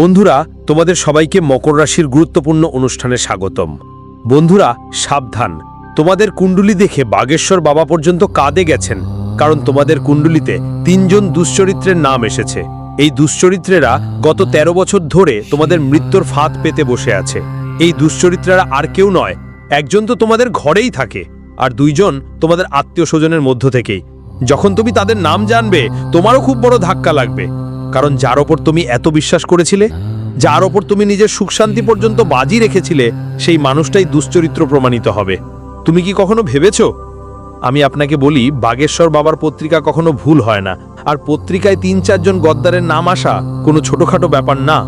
বন্ধুরা, তোমাদের সবাইকে মকর রাশির গুরুত্বপূর্ণ অনুষ্ঠানে স্বাগতম। বন্ধুরা, সাবধান। তোমাদের কুণ্ডুলি দেখে বাগেশ্বর বাবা পর্যন্ত কাঁদে গেছেন, কারণ তোমাদের কুণ্ডুলিতে তিনজন দুশ্চরিত্রের নাম এসেছে। এই দুশ্চরিত্রেরা গত ১৩ বছর ধরে তোমাদের মৃত্যুর ফাঁদ পেতে বসে আছে। এই দুশ্চরিত্রেরা আর কেউ নয়, একজন তো তোমাদের ঘরেই থাকে, আর দুইজন তোমাদের আত্মীয় স্বজনের মধ্য থেকেই। যখন তুমি তাদের নাম জানবে, তোমারও খুব বড় ধাক্কা লাগবে। কারণ যার ওপর তুমি এত বিশ্বাস করেছিলে, যার ওপর তুমি নিজের সুখ শান্তি পর্যন্ত বাজি রেখেছিলে, সেই মানুষটাই দুশ্চরিত্র প্রমাণিত হবে। তুমি কি কখনো ভেবেছ? আমি আপনাকে বলি, বাগেশ্বর বাবার পত্রিকা কখনো ভুল হয় না। আর পত্রিকায় তিন চারজন গদ্দারের নাম আসা কোনো ছোটখাটো ব্যাপার না।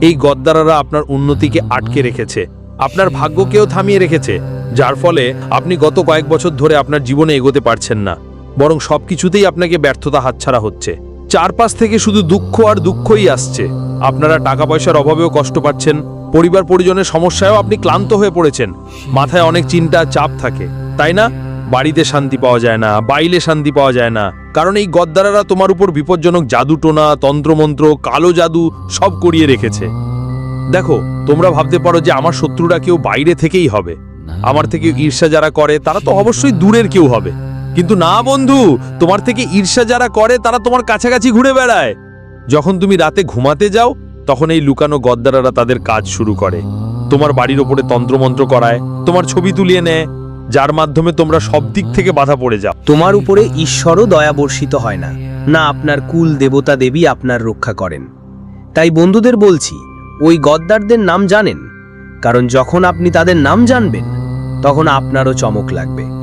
এই গদ্দারারা আপনার উন্নতিকে আটকে রেখেছে। আপনার ভাগ্যকেও থামিয়ে রেখেছে। যার ফলে আপনি গত কয়েক বছর ধরে আপনার জীবনে এগোতে পারছেন না। বরং সবকিছুতেই আপনাকে ব্যর্থতা হাতছাড়া হচ্ছে। চারপাশ থেকে শুধু দুঃখ আর দুঃখই আসছে। আপনারা টাকা পয়সার অভাবেও কষ্ট পাচ্ছেন, পরিবার পরিজনের সমস্যায়ও আপনি ক্লান্ত হয়ে পড়েছেন। মাথায় অনেক চিন্তা, চাপ থাকে, তাই না? বাড়িতে শান্তি পাওয়া যায় না, বাইলে শান্তি পাওয়া যায় না। কারণ এই গদ্দারারা তোমার উপর বিপজ্জনক জাদুটোনা তন্ত্রমন্ত্র, কালো জাদু সব করিয়ে রেখেছে। দেখো, তোমরা ভাবতে পারো যে আমার শত্রুরা কেউ বাইরে থেকেই হবে। আমার থেকে ঈর্ষা যারা করে, তারা তো অবশ্যই দূরের কেউ হবে। কিন্তু না, বন্ধু, তোমার থেকে ঈর্ষা যারা করে, তারা তোমার কাছাকাছি ঘুরে বেড়ায়। যখন তুমি রাতে ঘুমাতে যাও, তখন এই লুকানো গদ্দারারা তাদের কাজ শুরু করে। তোমার বাড়ির ওপরে তন্ত্রমন্ত্র করায়, তোমার ছবি তুলিয়ে নেয়, যার মাধ্যমে তোমরা সব দিক থেকে বাধা পড়ে যাও। তোমার উপরে ঈশ্বরও দয়া বর্ষিত হয় না। না আপনার কুল দেবতা দেবী আপনার রক্ষা করেন। তাই বন্ধুদের বলছি, ওই গদ্দারদের নাম জানেন। কারণ যখন আপনি তাদের নাম জানবেন, তখন আপনারও চমক লাগবে।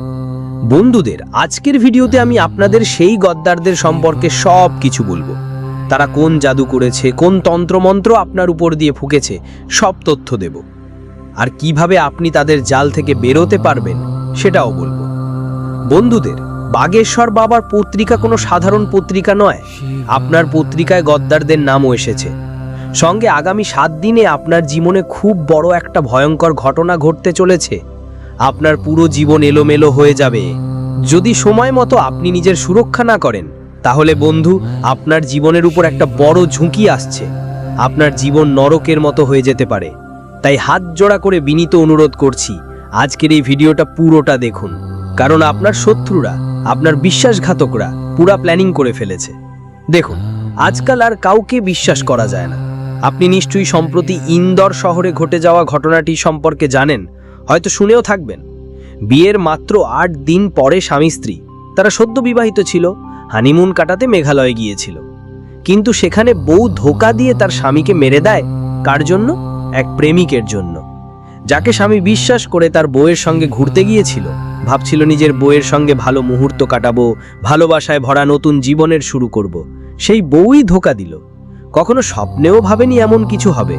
বন্ধুদের, আজকের ভিডিওতে আমি আপনাদের সেই গদ্দারদের সম্পর্কে সব কিছু বলব। তারা কোন জাদু করেছে, কোন তন্ত্রমন্ত্র আপনার উপর দিয়ে ফুকেছে, সব তথ্য দেব। আর কীভাবে আপনি তাদের জাল থেকে বেরোতে পারবেন, সেটাও বলব। বন্ধুদের, বাগেশ্বর বাবার পত্রিকা কোনো সাধারণ পত্রিকা নয়। আপনার পত্রিকায় গদ্দারদের নামও এসেছে। সঙ্গে আগামী সাত দিনে আপনার জীবনে খুব বড় একটা ভয়ঙ্কর ঘটনা ঘটতে চলেছে। আপনার পুরো জীবন এলোমেলো হয়ে যাবে। যদি সময় মতো আপনি নিজের সুরক্ষা না করেন, তাহলে বন্ধু, আপনার জীবনের উপর একটা বড় ঝুঁকি আসছে। আপনার জীবন নরকের মতো হয়ে যেতে পারে। তাই হাত জোড়া করে বিনীত অনুরোধ করছি, আজকের এই ভিডিওটা পুরোটা দেখুন। কারণ আপনার শত্রুরা, আপনার বিশ্বাসঘাতকরা পুরা প্ল্যানিং করে ফেলেছে। দেখুন, আজকাল আর কাউকে বিশ্বাস করা যায় না। আপনি নিশ্চয়ই সম্প্রতি ইন্দর শহরে ঘটে যাওয়া ঘটনাটি সম্পর্কে জানেন হয়তো শুনেও থাকবেন। বিয়ের মাত্র আট দিন পরে স্বামী স্ত্রী, তারা সদ্য বিবাহিত ছিল, হানিমুন কাটাতে মেঘালয়ে গিয়েছিল। কিন্তু সেখানে বউ ধোকা দিয়ে তার স্বামীকে মেরে দেয় কার জন্য? এক প্রেমিকের জন্য। যাকে স্বামী বিশ্বাস করে তার বউয়ের সঙ্গে ঘুরতে গিয়েছিল, ভাবছিল নিজের বউয়ের সঙ্গে ভালো মুহূর্ত কাটাবো, ভালোবাসায় ভরা নতুন জীবনের শুরু করব। সেই বউই ধোকা দিল। কখনো স্বপ্নেও ভাবেনি এমন কিছু হবে।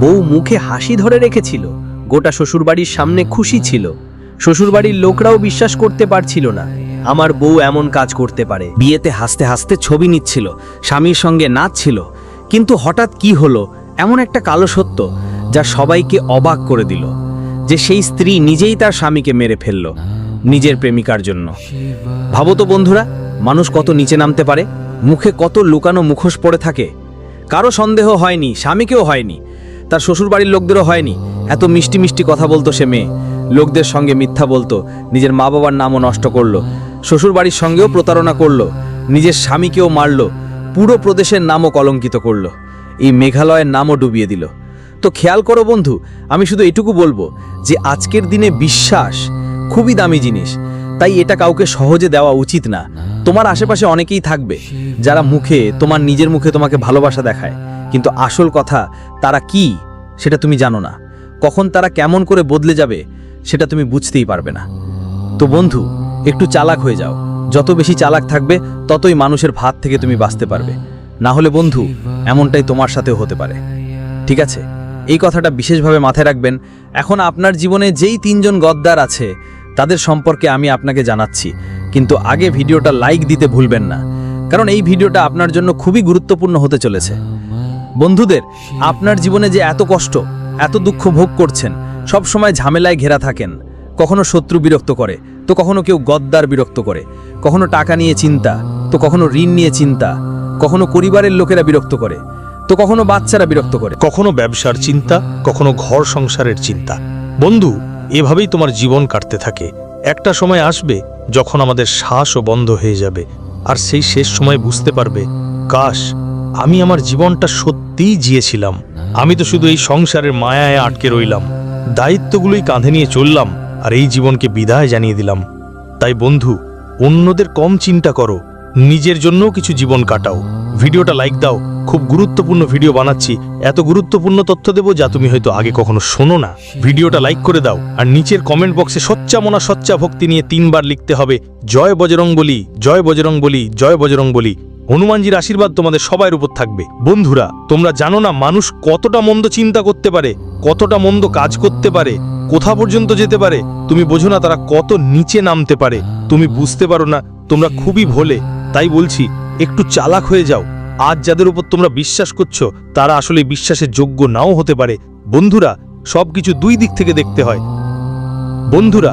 বউ মুখে হাসি ধরে রেখেছিল। গোটা শ্বশুরবাড়ির সামনে খুশি ছিল। শ্বশুরবাড়ির লোকরাও বিশ্বাস করতে পারছিল না। আমার বউ এমন কাজ করতে পারে। বিয়েতে হাসতে হাসতে ছবি নিচ্ছিল, স্বামীর সঙ্গে নাচছিল। কিন্তু হঠাৎ কি হলো, এমন একটা কালো সত্য যা সবাইকে অবাক করে দিল, যে সেই স্ত্রী নিজেই তার স্বামীকে মেরে ফেলল নিজের প্রেমিকার জন্য। ভাবো তো বন্ধুরা, মানুষ কত নিচে নামতে পারে, মুখে কত লুকানো মুখোশ পড়ে থাকে। কারও সন্দেহ হয়নি, স্বামীকেও হয়নি। তার শ্বশুরবাড়ির লোকদেরও হয়নি। এত মিষ্টি মিষ্টি কথা বলতো সে মেয়ে। লোকদের সঙ্গে মিথ্যা বলতো। নিজের মা বাবার নামও নষ্ট করল। শ্বশুরবাড়ির সঙ্গেও প্রতারণা করল। নিজের স্বামীকেও মারলো। পুরো প্রদেশের নামও কলঙ্কিত করল। এই মেঘালয়ের নামও ডুবিয়ে দিল। তো খেয়াল করো বন্ধু, আমি শুধু এটুকু বলব যে আজকের দিনে বিশ্বাস খুবই দামি জিনিস। তাই এটা কাউকে সহজে দেওয়া উচিত না। তোমার আশেপাশে অনেকেই থাকবে যারা মুখে, তোমার নিজের মুখে তোমাকে ভালোবাসা দেখায়। কিন্তু আসল কথা, তারা কি, সেটা তুমি জানো না। কখন তারা কেমন করে বদলে যাবে, সেটা তুমি বুঝতেই পারবে না। তো বন্ধু, একটু চালাক হয়ে যাও। যত বেশি চালাক থাকবে, ততই মানুষের ভাত থেকে তুমি বাঁচতে পারবে। না হলে বন্ধু, এমনটাই তোমার সাথেও হতে পারে। ঠিক আছে? এই কথাটা বিশেষভাবে মাথায় রাখবেন। এখন আপনার জীবনে যেই তিনজন গদ্দার আছে, তাদের সম্পর্কে আমি আপনাকে জানাচ্ছি। কিন্তু আগে ভিডিওটা লাইক দিতে ভুলবেন না। কারণ এই ভিডিওটা আপনার জন্য খুবই গুরুত্বপূর্ণ হতে চলেছে। বন্ধুদের, আপনার জীবনে যে এত কষ্ট, এত দুঃখ ভোগ করছেন, সব সময় ঝামেলায় ঘেরা থাকেন। কখনো শত্রু বিরক্ত করে, তো কখনো কেউ গদ্দার বিরক্ত করে। কখনো টাকা নিয়ে চিন্তা, তো কখনো ঋণ নিয়ে চিন্তা। কখনো পরিবারের লোকেরা বিরক্ত করে, তো কখনো বাচ্চারা বিরক্ত করে। কখনো ব্যবসার চিন্তা, কখনো ঘর সংসারের চিন্তা। বন্ধু, এভাবেই তোমার জীবন কাটতে থাকে। একটা সময় আসবে যখন আমাদের শ্বাসও বন্ধ হয়ে যাবে, আর সেই শেষ সময় বুঝতে পারবে, কাশ, আমি আমার জীবনটা সত্যিই জিয়েছিলাম। আমি তো শুধু এই সংসারের মায়ায় আটকে রইলাম। দায়িত্বগুলোই কাঁধে নিয়ে চললাম, আর এই জীবনকে বিদায় জানিয়ে দিলাম। তাই বন্ধু, অন্যদের কম চিন্তা করো। নিজের জন্যও কিছু জীবন কাটাও। ভিডিওটা লাইক দাও। খুব গুরুত্বপূর্ণ ভিডিও বানাচ্ছি। এত গুরুত্বপূর্ণ তথ্য দেবো যা তুমি হয়তো আগে কখনো শোনো না। ভিডিওটা লাইক করে দাও। আর নিচের কমেন্ট বক্সে সচ্চা মনা সচ্চা ভক্তি নিয়ে তিনবার লিখতে হবে, জয় বজরং বলি, জয় বজরং বলি, জয় বজরং বলি। হনুমানজির আশীর্বাদ তোমাদের সবার উপর থাকবে। বন্ধুরা, তোমরা জানো না মানুষ কতটা মন্দ চিন্তা করতে পারে, কতটা মন্দ কাজ করতে পারে, কোথা পর্যন্ত যেতে পারে? তুমি বোঝো না তারা কত নিচে নামতে পারে। তুমি বুঝতে পারো না, তোমরা খুবই ভোলে। তাই বলছি, একটু চালাক হয়ে যাও। আজ যাদের উপর তোমরা বিশ্বাস করছ, তারা আসলে বিশ্বাসের যোগ্য নাও হতে পারে। বন্ধুরা, সবকিছু দুই দিক থেকে দেখতে হয়। বন্ধুরা,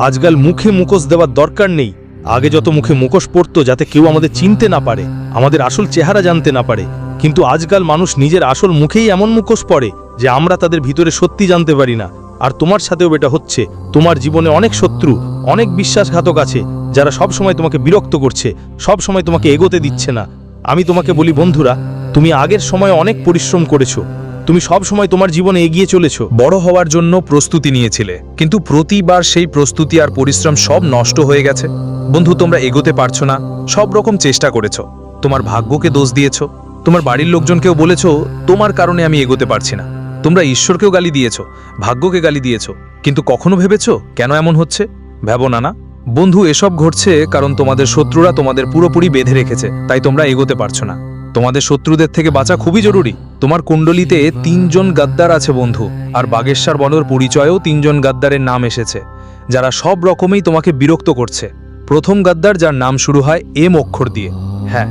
আজকাল মুখে মুখোশ দেওয়ার দরকার নেই। আগে যত মুখে মুখোশ পড়তো, যাতে কেউ আমাদের চিনতে না পারে, আমাদের আসল চেহারা জানতে না পারে। কিন্তু আজকাল মানুষ নিজের আসল মুখেই এমন মুখোশ পড়ে, যে আমরা তাদের ভিতরে সত্যি জানতে পারি না। আর তোমার সাথেও এটা হচ্ছে। তোমার জীবনে অনেক শত্রু, অনেক বিশ্বাসঘাতক আছে, যারা সব সময় তোমাকে বিরক্ত করছে সব সময় তোমাকে এগোতে দিচ্ছে না। আমি তোমাকে বলি, বন্ধুরা, তুমি আগের সময় অনেক পরিশ্রম করেছ। তুমি সব সময় তোমার জীবনে এগিয়ে চলেছো। বড় হওয়ার জন্য প্রস্তুতি নিয়েছিলে। কিন্তু প্রতিবার সেই প্রস্তুতি আর পরিশ্রম সব নষ্ট হয়ে গেছে। বন্ধু, তোমরা এগোতে পারছ না। সব রকম চেষ্টা করেছ। তোমার ভাগ্যকে দোষ দিয়েছ। তোমার বাড়ির লোকজনকেও বলেছ, তোমার কারণে আমি এগোতে পারছি না। তোমরা ঈশ্বরকেও গালি দিয়েছ, ভাগ্যকে গালি দিয়েছ, কিন্তু কখনো ভেবেছো কেন এমন হচ্ছে? ভেবো না না। বন্ধু, এসব ঘটছে কারণ তোমাদের শত্রুরা তোমাদের পুরোপুরি বেঁধে রেখেছে, তাই তোমরা এগোতে পারছ না। তোমাদের শত্রুদের থেকে বাঁচা খুবই জরুরি। তোমার কুণ্ডলিতে তিনজন গাদ্দার আছে বন্ধু, আর বাগেশ্বর বনর পরিচয়েও তিনজন গাদ্দারের নাম এসেছে, যারা সব রকমেই তোমাকে বিরক্ত করছে। প্রথম গাদ্দার যার নাম শুরু হয় এম অক্ষর দিয়ে। হ্যাঁ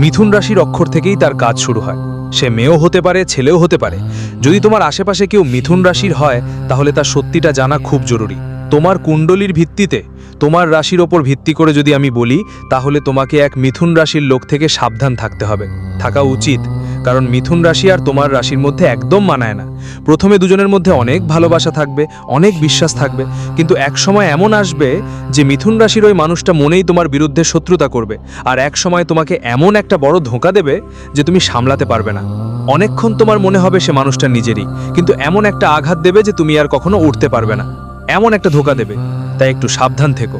মিথুন রাশির অক্ষর থেকেই তার কাজ শুরু হয়। সে মেয়েও হতে পারে, ছেলেও হতে পারে। যদি তোমার আশেপাশে কেউ মিথুন রাশির হয়, তাহলে তার সত্যিটা জানা খুব জরুরি। তোমার কুণ্ডলীর ভিত্তিতে, তোমার রাশির ওপর ভিত্তি করে যদি আমি বলি, তাহলে তোমাকে এক মিথুন রাশির লোক থেকে সাবধান থাকতে হবে। থাকা উচিত। কারণ মিথুন রাশি আর তোমার রাশির মধ্যে একদম মানায় না। প্রথমে দুজনের মধ্যে অনেক ভালোবাসা থাকবে, অনেক বিশ্বাস থাকবে, কিন্তু এক সময় এমন আসবে যে মিথুন রাশির ওই মানুষটা মনেই তোমার বিরুদ্ধে শত্রুতা করবে আর এক সময় তোমাকে এমন একটা বড় ধোঁকা দেবে যে তুমি সামলাতে পারবে না। অনেকক্ষণ তোমার মনে হবে সে মানুষটা নিজেরই, কিন্তু এমন একটা আঘাত দেবে যে তুমি আর কখনো উঠতে পারবে না। এমন একটা ধোকা দেবে। তাই একটু সাবধান থেকো।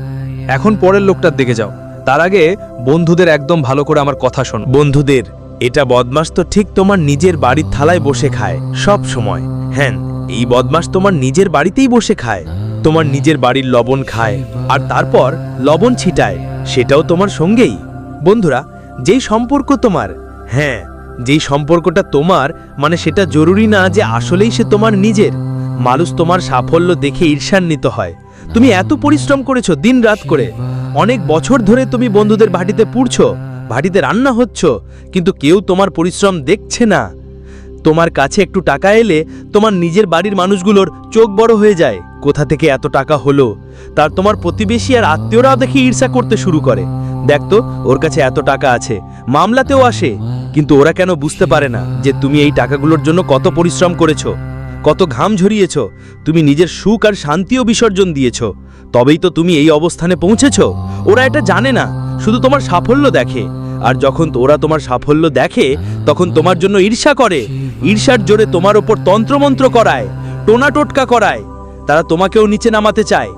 এখন পরের লোকটার দিকে যাও। তার আগে বন্ধুদের একদম ভালো করে আমার কথা শোনো। বন্ধুদের এটা বদমাস তো ঠিক তোমার নিজের বাড়ির থালায় বসে খায়, সব সময়। হ্যাঁ এই বদমাস তোমার নিজের বাড়িতেই বসে খায়। তোমার নিজের বাড়ির লবণ খায়, আর তারপর লবণ ছিটায়, সেটাও তোমার সঙ্গেই। বন্ধুরা, যেই সম্পর্ক তোমার হ্যাঁ যেই সম্পর্কটা তোমার মানে সেটা জরুরি না যে আসলেই সে তোমার নিজের। মানুষ তোমার সাফল্য দেখে ঈর্ষান্বিত হয়। তুমি এত পরিশ্রম করেছ দিন রাত করে। অনেক বছর ধরে তুমি বন্ধুদের ভাটিতে পুড়ছো। ভাটিতে রান্না হচ্ছ, কিন্তু কেউ তোমার পরিশ্রম দেখছে না। তোমার কাছে একটু টাকা এলে তোমার নিজের বাড়ির মানুষগুলোর চোখ বড় হয়ে যায়। কোথা থেকে এত টাকা হলো? তার তোমার প্রতিবেশী আর আত্মীয়রাও দেখে ঈর্ষা করতে শুরু করে। দেখ তো, ওর কাছে এত টাকা আছে। মামলাতেও আসে, কিন্তু ওরা কেন বুঝতে পারে না যে তুমি এই টাকাগুলোর জন্য কত পরিশ্রম করেছ, কত ঘাম ঝরিয়েছ, তুমি নিজের সুখ আর শান্তিও বিসর্জন দিয়েছ। তবেই তো তুমি এই অবস্থানে পৌঁছেছ। ওরা এটা জানে না, শুধু তোমার সাফল্য দেখে। আর যখন ওরা তোমার সাফল্য দেখে, তখন তোমার জন্য ঈর্ষা করে। ঈর্ষার জোরে তোমার ওপর তন্ত্রমন্ত্র করায়, টোনা টোটকা করায়। তারা তোমাকেও নিচে নামাতে চায়।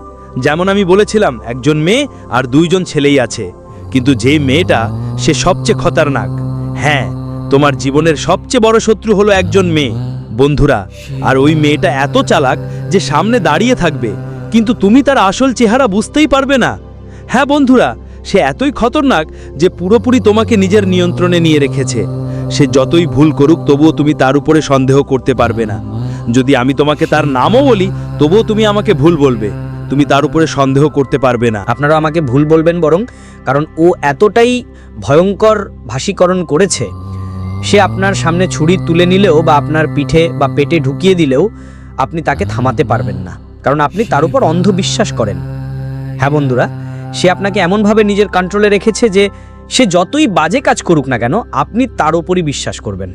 যেমন আমি বলেছিলাম, একজন মেয়ে আর দুইজন ছেলেই আছে। কিন্তু যে মেয়েটা, সে সবচেয়ে খতরনাক। হ্যাঁ তোমার জীবনের সবচেয়ে বড় শত্রু হলো একজন মেয়ে। বন্ধুরা, আর ওই মেয়েটা এত চালাক যে সামনে দাঁড়িয়ে থাকবে। কিন্তু তুমি তার আসল চেহারা বুঝতেই পারবে না। হ্যাঁ বন্ধুরা সে এতই খতরনাক যে পুরোপুরি তোমাকে নিজের নিয়ন্ত্রণে নিয়ে রেখেছে। সে যতই ভুল করুক, তবুও তুমি তার উপরে সন্দেহ করতে পারবে না। যদি আমি তোমাকে তার নামও বলি, তবুও তুমি আমাকে ভুল বলবে। তুমি তার উপরে সন্দেহ করতে পারবে না। আপনারা আমাকে ভুল বলবেন বরং, কারণ ও এতটাই ভয়ঙ্কর ভাষীকরণ করেছে, সে আপনার সামনে ছুরি তুলে নিলেও বা আপনার পিঠে বা পেটে ঢুকিয়ে দিলেও আপনি তাকে থামাতে পারবেন না। কারণ আপনি তার উপর অন্ধবিশ্বাস করেন। হ্যাঁ বন্ধুরা সে আপনাকে এমনভাবে নিজের কন্ট্রোলে রেখেছে যে সে যতই বাজে কাজ করুক না কেন, আপনি তার ওপরই বিশ্বাস করবেন।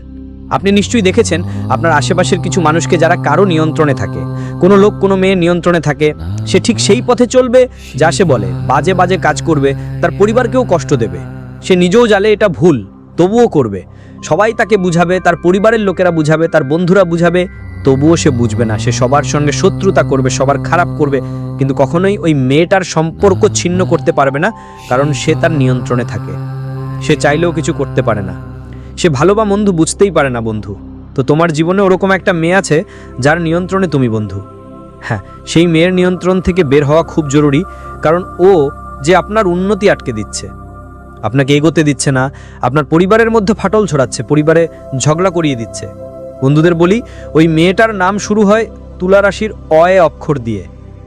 আপনি নিশ্চয়ই দেখেছেন, আপনার আশেপাশের কিছু মানুষকে যারা কারও নিয়ন্ত্রণে থাকে, কোনো লোক, কোনো মেয়ে নিয়ন্ত্রণে থাকে, সে ঠিক সেই পথে চলবে যা সে বলে, বাজে বাজে কাজ করবে, তার পরিবারকেও কষ্ট দেবে। সে নিজেও জালে এটা ভুল, তবুও করবে। সবাই তাকে বুঝাবে, তার পরিবারের লোকেরা বুঝাবে, তার বন্ধুরা বুঝাবে তবুও সে বুঝবে না। সে সবার সঙ্গে শত্রুতা করবে, সবার খারাপ করবে, কিন্তু কখনোই ওই মেয়েটার সম্পর্ক ছিন্ন করতে পারবে না, কারণ সে তার নিয়ন্ত্রণে থাকে। সে চাইলেও কিছু করতে পারে না। সে ভালো বা বন্ধু বুঝতেই পারে না, বন্ধু। তো তোমার জীবনে ওরকম একটা মেয়ে আছে, যার নিয়ন্ত্রণে তুমি বন্ধু। হ্যাঁ সেই মেয়ের নিয়ন্ত্রণ থেকে বের হওয়া খুব জরুরি, কারণ ও যে আপনার উন্নতি আটকে দিচ্ছে। আপনাকে এগোতে দিচ্ছে না, আপনার পরিবারের মধ্যে ফাটল ছড়াচ্ছে, পরিবারে ঝগড়া করিয়ে দিচ্ছে। বন্ধুদের বলি, ওই মেয়েটার নাম শুরু হয় তুলা রাশির অয়ে অক্ষর দিয়ে।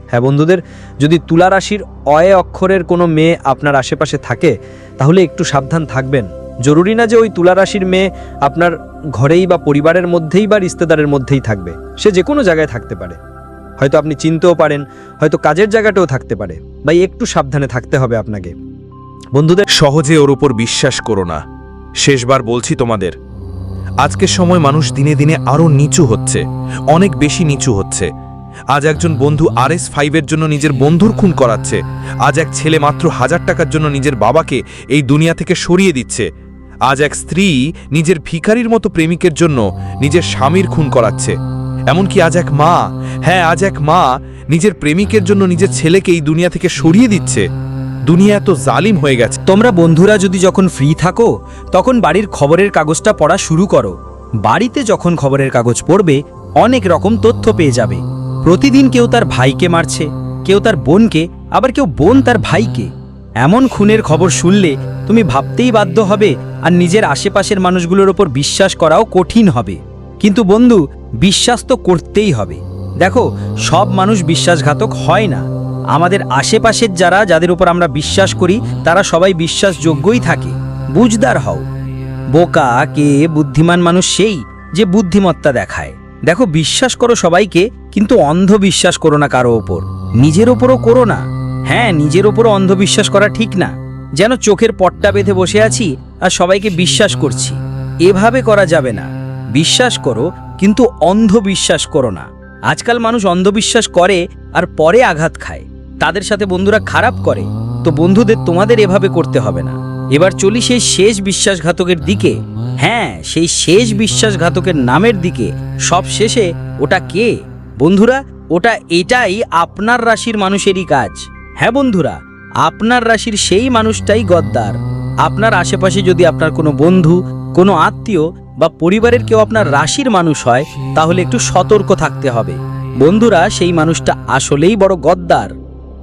হ্যাঁ বন্ধুদের, যদি তুলা রাশির অয়ে অক্ষরের কোনো মেয়ে আপনার আশেপাশে থাকে, তাহলে একটু সাবধান থাকবেন। জরুরি না যে ওই তুলা রাশির মেয়ে আপনার ঘরেই বা পরিবারের মধ্যেই বা রিস্তেদারের মধ্যেই থাকবে, সে যে কোনো জায়গায় থাকতে পারে। হয়তো আপনি চিনতেও পারেন, হয়তো কাজের জায়গাটাও থাকতে পারে, বা একটু সাবধানে থাকতে হবে আপনাকে। বন্ধুদের, সহজে ওর উপর বিশ্বাস করো না। শেষবার বলছি তোমাদের আজকের সময় মানুষ দিনে দিনে আরও নিচু হচ্ছে, অনেক বেশি নিচু হচ্ছে। আজ একজন বন্ধু আর এস ফাইভের জন্য নিজের বন্ধুর খুন করাচ্ছে। আজ এক ছেলে মাত্র হাজার টাকার জন্য নিজের বাবাকে এই দুনিয়া থেকে সরিয়ে দিচ্ছে। আজ এক স্ত্রী নিজের ভিখারির মতো প্রেমিকের জন্য নিজের স্বামীর খুন করাচ্ছে। এমনকি আজ এক মা হ্যাঁ আজ এক মা নিজের প্রেমিকের জন্য নিজের ছেলেকে এই দুনিয়া থেকে সরিয়ে দিচ্ছে। দুনিয়া এত জালিম হয়ে গেছে। তোমরা বন্ধুরা যদি যখন ফ্রি থাকো, তখন বাড়ির খবরের কাগজটা পড়া শুরু করো। বাড়িতে যখন খবরের কাগজ পড়বে, অনেক রকম তথ্য পেয়ে যাবে। প্রতিদিন কেউ তার ভাইকে মারছে, কেউ তার বোনকে, আবার কেউ বোন তার ভাইকে। এমন খুনের খবর শুনলে তুমি ভাবতেই বাধ্য হবে আর নিজের আশেপাশের মানুষগুলোর ওপর বিশ্বাস করাও কঠিন হবে। কিন্তু বন্ধু, বিশ্বাস তো করতেই হবে। দেখো, সব মানুষ বিশ্বাসঘাতক হয় না। আমাদের আশেপাশের যারা, যাদের উপর আমরা বিশ্বাস করি, তারা সবাই বিশ্বাসযোগ্যই থাকে। বুঝদার হও। বোকা কে বুদ্ধিমান মানুষ সেই যে বুদ্ধিমত্তা দেখায়। দেখো, বিশ্বাস করো সবাইকে, কিন্তু অন্ধ বিশ্বাস করো না কারও ওপর নিজের ওপরও করো না। হ্যাঁ নিজের ওপরও অন্ধবিশ্বাস করা ঠিক না। যেন চোখের পট্টা বেঁধে বসে আছি আর সবাইকে বিশ্বাস করছি। এভাবে করা যাবে না। বিশ্বাস করো, কিন্তু অন্ধ বিশ্বাস করো না। আজকাল মানুষ অন্ধবিশ্বাস করে আর পরে আঘাত খায়। তাদের সাথে বন্ধুরা খারাপ করে, তো বন্ধুদের তোমাদের এভাবে করতে হবে না। এবার চলি সেই শেষ বিশ্বাসঘাতকের দিকে। হ্যাঁ সেই শেষ বিশ্বাসঘাতকের নামের দিকে। সব শেষে ওটা কে? বন্ধুরা, ওটা এটাই আপনার রাশির মানুষেরই কাজ। হ্যাঁ বন্ধুরা, আপনার রাশির সেই মানুষটাই গদ্দার। আপনার আশেপাশে যদি আপনার কোনো বন্ধু, কোনো আত্মীয় বা পরিবারের কেউ আপনার রাশির মানুষ হয়, তাহলে একটু সতর্ক থাকতে হবে। বন্ধুরা, সেই মানুষটা আসলেই বড় গদ্দার।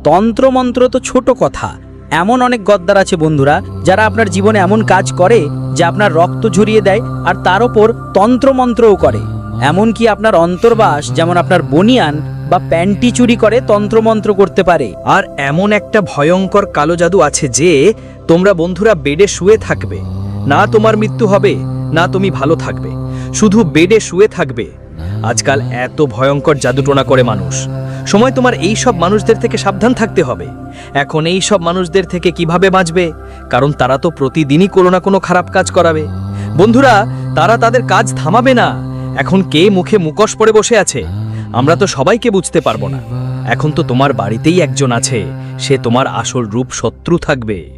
তন্ত্রমন্ত্র তো ছোট কথা। এমন অনেক গদ্দার আছে বন্ধুরা, যারা আপনার জীবনে এমন কাজ করে যে আপনার রক্ত ঝরিয়ে দেয় আর তার ওপর তন্ত্রমন্ত্রও করে। এমনকি আপনার অন্তর্বাস, যেমন আপনার বনিয়ান বা প্যান্টি চুরি করে তন্ত্রমন্ত্র করতে পারে। আর এমন একটা ভয়ঙ্কর কালো জাদু আছে যে, তোমরা বন্ধুরা বেডে শুয়ে থাকবে। না তোমার মৃত্যু হবে, না তুমি ভালো থাকবে। শুধু বেডে শুয়ে থাকবে। আজকাল এত ভয়ঙ্কর জাদুটোনা করে মানুষ। সময় তোমার এই সব মানুষদের থেকে সাবধান থাকতে হবে। এখন এই সব মানুষদের থেকে কীভাবে বাঁচবে? কারণ তারা তো প্রতিদিনই কোনো না কোনো খারাপ কাজ করাবে। বন্ধুরা, তারা তাদের কাজ থামাবে না। এখন কে মুখে মুখোশ পরে বসে আছে? আমরা তো সবাইকে বুঝতে পারব না। এখন তো তোমার বাড়িতেই একজন আছে। সে তোমার আসল রূপ শত্রু থাকবে।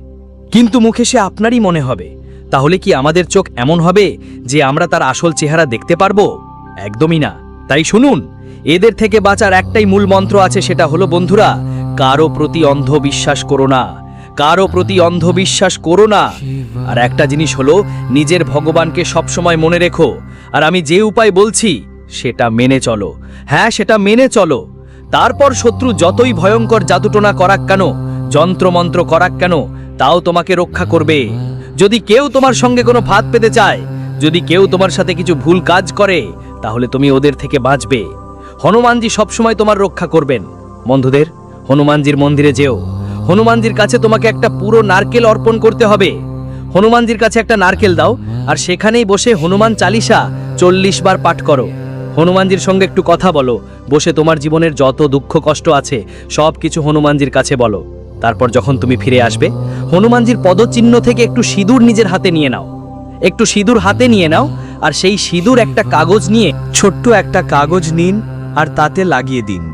কিন্তু মুখে সে আপনারই মনে হবে। তাহলে কি আমাদের চোখ এমন হবে যে আমরা তার আসল চেহারা দেখতে পারব? একদমই না। তাই শুনুন এদের থেকে বাঁচার একটাই মূল মন্ত্র আছে, সেটা হলো, বন্ধুরা, কারও প্রতি অন্ধ বিশ্বাস করো না। কারও প্রতি অন্ধ বিশ্বাস করো না। আর একটা জিনিস হলো, নিজের ভগবানকে সবসময় মনে রেখো। আর আমি যে উপায় বলছি, সেটা মেনে চলো। হ্যাঁ সেটা মেনে চলো। তারপর শত্রু যতই ভয়ঙ্কর জাদুটোনা করাক কেন, যন্ত্রমন্ত্র করাক কেন, তাও তোমাকে রক্ষা করবে। যদি কেউ তোমার সঙ্গে কোনো ভাত পেতে চায়, যদি কেউ তোমার সাথে কিছু ভুল কাজ করে, তাহলে তুমি ওদের থেকে বাঁচবে। হনুমানজি সবসময় তোমার রক্ষা করবেন। বন্ধুদের, হনুমানজির মন্দিরে যেও। হনুমানজির কাছে তোমাকে একটা পুরো নারকেল অর্পণ করতে হবে। হনুমানজির কাছে একটা নারকেল দাও, আর সেখানেই বসে হনুমান চালিসা চল্লিশ বার পাঠ করো। হনুমানজির সঙ্গে একটু কথা বলো, বসে তোমার জীবনের যত দুঃখ কষ্ট আছে, সব কিছু হনুমানজির কাছে বলো। তারপর যখন তুমি ফিরে আসবে, হনুমানজির পদচিহ্ন থেকে একটু সিঁদুর নিজের হাতে নিয়ে নাও। একটু সিঁদুর হাতে নিয়ে নাও, আর সেই সিঁদুর একটা কাগজ নিয়ে, ছোট্ট একটা কাগজ নিন আর তাতে লাগিয়ে দিন।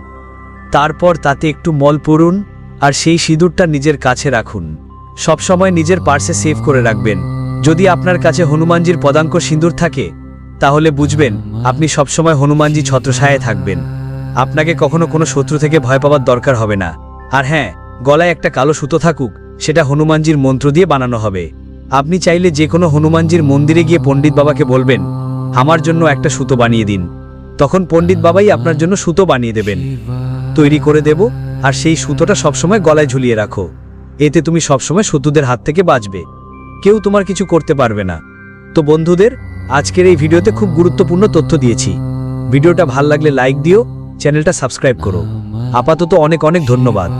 তারপর তাতে একটু মল পড়ুন আর সেই সিঁদুরটা নিজের কাছে রাখুন। সবসময় নিজের পার্সে সেভ করে রাখবেন। যদি আপনার কাছে হনুমানজির পদাঙ্ক সিঁদুর থাকে, তাহলে বুঝবেন আপনি সবসময় হনুমানজি ছত্রছায়ায় থাকবেন। আপনাকে কখনো কোনো শত্রু থেকে ভয় পাওয়ার দরকার হবে না। আর হ্যাঁ গলায় একটা কালো সুতো থাকুক, সেটা হনুমানজির মন্ত্র দিয়ে বানানো হবে। আপনি চাইলে যে কোনো হনুমানজির মন্দিরে গিয়ে পণ্ডিত বাবাকে বলবেন, আমার জন্য একটা সুতো বানিয়ে দিন। তখন পণ্ডিত বাবাই আপনার জন্য সুতো বানিয়ে দেবেন। তৈরি করে দেব, আর সেই সুতোটা সবসময় গলায় ঝুলিয়ে রাখো। এতে তুমি সবসময় শত্রুদের হাত থেকে বাঁচবে। কেউ তোমার কিছু করতে পারবে না। তো বন্ধুদের, আজকের এই ভিডিওতে খুব গুরুত্বপূর্ণ তথ্য দিয়েছি। ভিডিওটা ভালো লাগলে লাইক দিও, চ্যানেলটা সাবস্ক্রাইব করো। আপাতত অনেক অনেক ধন্যবাদ।